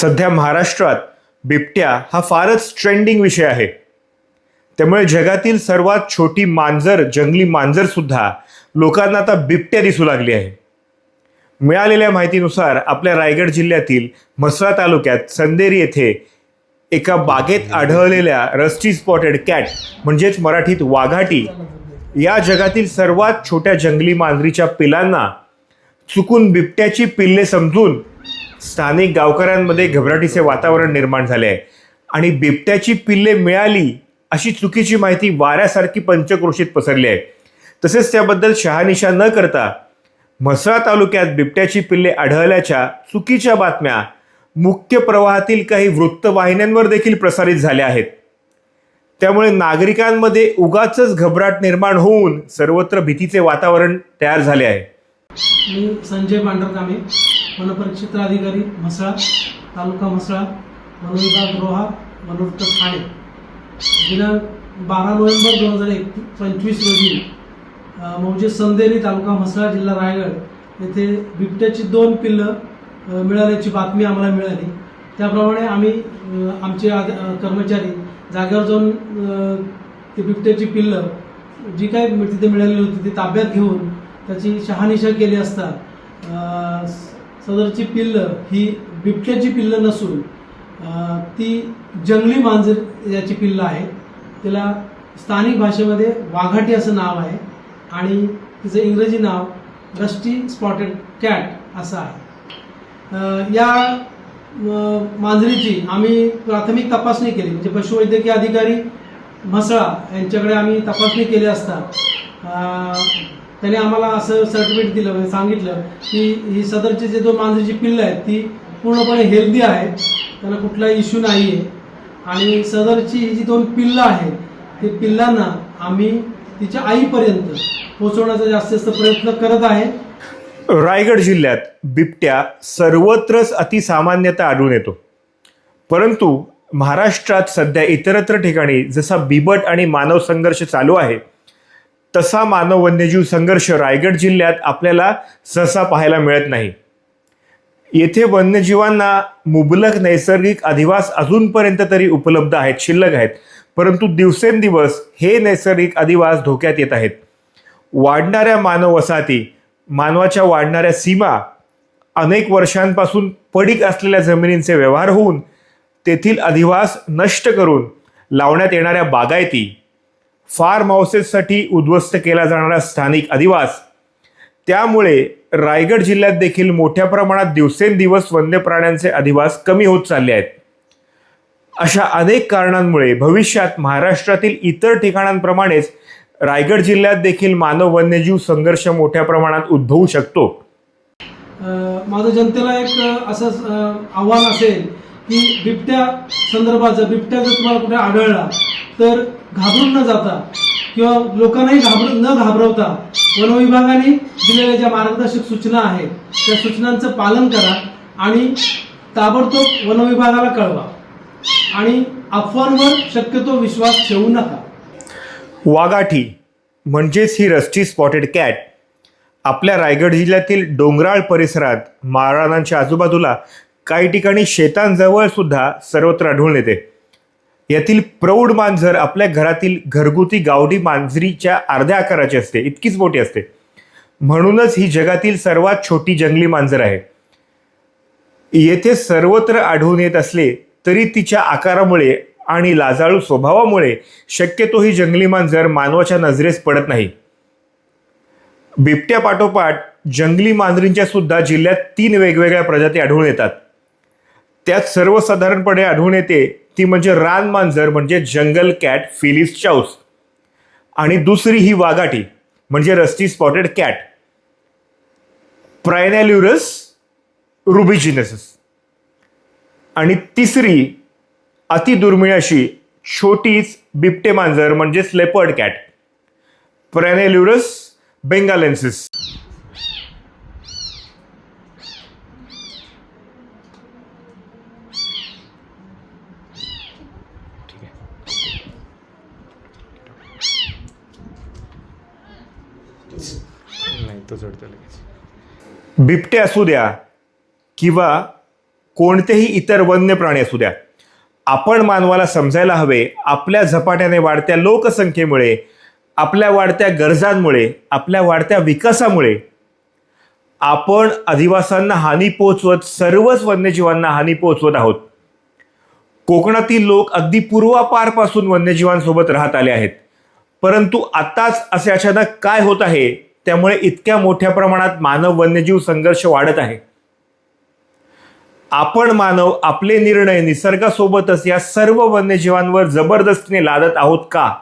सध्या महाराष्ट्रात बिबट्या हा फारच ट्रेंडिंग विषय आहे. त्यामुळे जगातील सर्वात छोटी मांजर जंगली मांजरसुद्धा लोकांना आता बिबट्या दिसू लागली आहे. मिळालेल्या माहितीनुसार आपल्या रायगड जिल्ह्यातील म्हसळा तालुक्यात संदेरी येथे एका बागेत आढळलेल्या रस्टी स्पॉटेड कॅट म्हणजेच मराठीत वाघाटी या जगातील सर्वात छोट्या जंगली मांजरीच्या पिलांना चुकून बिबट्याची पिल्ले समजून स्थानिक गावकऱ्यांमध्ये घबराटीचे वातावरण निर्माण झाले आहे. आणि बिबट्याची पिल्ले मिळाली अशी चुकीची माहिती वाऱ्यासारखी पंचक्रोशीत पसरली आहे. तसेच त्याबद्दल शहानिशा न करता म्हसळा तालुक्यात बिबट्याची पिल्ले आढळल्याच्या चुकीच्या बातम्या मुख्य प्रवाहातील काही वृत्तवाहिन्यांवर देखील प्रसारित झाल्या आहेत. त्यामुळे नागरिकांमध्ये उगाच घबराट निर्माण होऊन सर्वत्र भीतीचे वातावरण तयार झाले आहे. मी संजय पांढरकामे. वनपरिक्षेत्र अधिकारी म्हसळा तालुका म्हसळा वनविभाग रोहा वनवृत्त ठाणे. दिनांक बारा नोव्हेंबर दोन हजार एक पंचवीस रोजी म्हणजे संदेरी तालुका म्हसळा जिल्हा रायगड येथे बिबट्याची दोन पिल्लं मिळाल्याची बातमी आम्हाला मिळाली. त्याप्रमाणे आम्ही आमचे आद- कर्मचारी जागेवर जाऊन ती बिबट्याची पिल्लं जी काय तिथे मिळालेली होती ती ताब्यात घेऊन त्याची शहानिशा केली असता सदरची पिल्लं ही बिबट्याची पिल्लं नसून ती जंगली मांजर याची पिल्लं आहे तिला स्थानिक भाषेमध्ये वाघाटी असं नाव आहे आणि तिचं इंग्रजी नाव रस्टी स्पॉटेड कॅट असं आहे. या मांजरीची आम्ही प्राथमिक तपासणी केली. म्हणजे पशुवैद्यकीय अधिकारी म्हसळा यांच्याकडे आम्ही तपासणी केली असता त्याने आम्हाला असं सर्टिफिकेट दिलं म्हणजे सांगितलं की ही सदरची जे दोन मांजरीची पिल्लं आहेत ती पूर्णपणे हेल्दी आहेत त्यांना कुठलाही इश्यू नाही आहे आणि सदरची ही जी दोन पिल्लं आहेत ते पिल्लांना आम्ही तिच्या आईपर्यंत पोहोचवण्याचा जास्तीत जास्त प्रयत्न करत आहे. रायगड जिल्ह्यात बिबट्या सर्वत्रच अतिसामान्यता आढळून येतो. परंतु महाराष्ट्रात सध्या इतरत्र ठिकाणी जसा बिबट आणि मानव संघर्ष चालू आहे तसा मानव वन्यजीव संघर्ष रायगड जिल्ह्यात आपल्याला सहसा पाहायला मिळत नाही. येथे वन्यजीवांना मुबलक नैसर्गिक अधिवास अजूनपर्यंत तरी उपलब्ध आहेत शिल्लक आहेत. परंतु दिवसेंदिवस हे नैसर्गिक अधिवास धोक्यात येत आहेत. वाढणाऱ्या मानव वसाहती मानवाच्या वाढणाऱ्या सीमा अनेक वर्षांपासून पडीक असलेल्या जमिनींचे व्यवहार होऊन तेथील अधिवास नष्ट करून लावण्यात येणाऱ्या बागायती फार्म हाऊसेससाठी उद्ध्वस्त केला जाणारा स्थानिक अधिवास. त्यामुळे रायगड जिल्ह्यात देखील मोठ्या प्रमाणात दिवसेंदिवस वन्य प्राण्यांचे अधिवास कमी होत चालले आहेत. अशा अनेक कारणांमुळे भविष्यात महाराष्ट्रातील इतर ठिकाणांप्रमाणेच रायगड जिल्ह्यात देखील मानव वन्यजीव संघर्ष मोठ्या प्रमाणात उद्भवू शकतो. माझं जनतेला एक असं आव्हान असेल की बिबट्या संदर्भात जर बिबट्या जर तुम्हाला कुठे आढळला? तर घाबरून न जाता किंवा लोकांनाही घाबर न घाबरवता वनविभागाने दिलेल्या ज्या मार्गदर्शक सूचना आहेत त्या सूचनांचं पालन करा आणि ताबडतोब वनविभागाला कळवा. आणि अफवांवर शक्यतो विश्वास ठेवू नका. वाघाठी म्हणजेच ही रस्टी स्पॉटेड कॅट आपल्या रायगड जिल्ह्यातील डोंगराळ परिसरात माळरानांच्या आजूबाजूला काही ठिकाणी शेतांजवळ सुद्धा सर्वत्र आढळून येते. यातील प्रौढ मांजर आपल्या घरातील घरगुती गावडी मांजरीच्या अर्ध्या आकाराची असते इतकीच मोठी असते. म्हणूनच ही जगातील सर्वात छोटी जंगली मांजर आहे. येथे सर्वत्र आढळून येत असले तरी तिच्या आकारामुळे आणि लाजाळू स्वभावामुळे शक्यतो ही जंगली मांजर मानवाच्या नजरेस पडत नाही. बिबट्या पाठोपाठ जंगली मांजरींच्या सुद्धा जिल्ह्यात तीन वेगवेगळ्या प्रजाती आढळून येतात. त्यात सर्वसाधारणपणे आढळून येते ती म्हणजे रान मांजर म्हणजे जंगल कॅट फिलिस चाऊस. आणि दुसरी ही वाघाटी म्हणजे रस्टी स्पॉटेड कॅट प्रायनॅल्युरस रुबिजिनसस आणि तिसरी अतिदुर्मिळ अशी छोटीच बिबटे मांजर म्हणजेच लेपर्ड कॅट प्रॅनेल्युरस बेंगालेन्सिस नाही तो जडतो लगेच. बिबटे असू द्या किंवा कोणतेही इतर वन्य प्राणी असू द्या आपण मानवाला समजायला हवे आपल्या झपाट्याने वाढत्या लोकसंख्येमुळे आपल्या वाढत्या गरजांमुळे आपल्या वाढत्या विकासामुळे आपण अधिवासांना हानी पोहोचवत सर्वच वन्यजीवांना हानी पोहोचवत आहोत. कोकणातील लोक अगदी पूर्वापारपासून वन्यजीवांसोबत राहत आले आहेत. परंतु आताच असे अचानक काय होत आहे त्यामुळे इतक्या मोठ्या प्रमाणात मानव वन्यजीव संघर्ष वाढत आहे. आपण मानव आपले निर्णय निसर्गासोबतच या सर्व वन्यजीवांवर जबरदस्तीने लादत आहोत का?